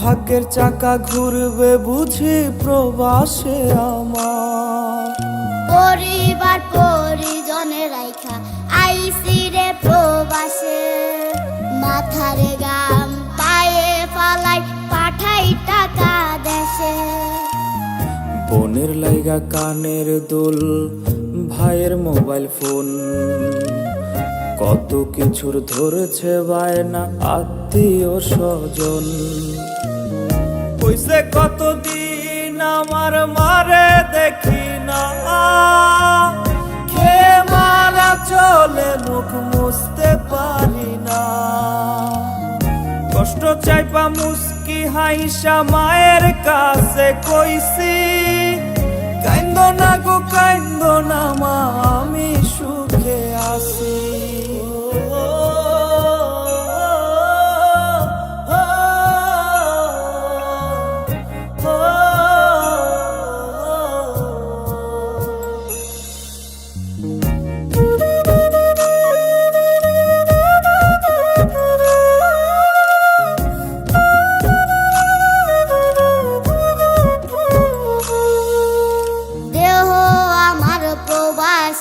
ভাগ্যের চাকা ঘুরবে বুঝি প্রবাসে আমার। পরিবার পরিজনে রাইখা আইসি রে প্রবাসে। মাথারে গাম পায়ে ফালাই পাঠাই টাকা দেশে। বোনের লাইগা কানের দুল ভাইয়ের মোবাইল ফোন। কত কিছুর ধরেছে বায়না আত্মীয় স্বজন। কইছে, কতদিন আমার মারে দেখি না। খে মারা চলে মুখ মুছতে পারি না। কষ্ট চাইপা মুস্কি হাইসা মায়ের কাছে কইছি, কাইন্দ না গো, কাইন্দ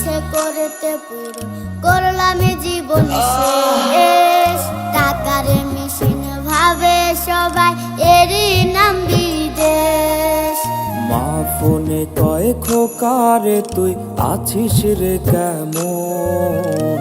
ইচ্ছে করতে পুরো করলাম জীবন শেষ টাকার মেশিন ভাবে সবাই, এরই নাম বিদেশ। মা ফোনে কয়, খোকারে তুই আছিস রে কেমন?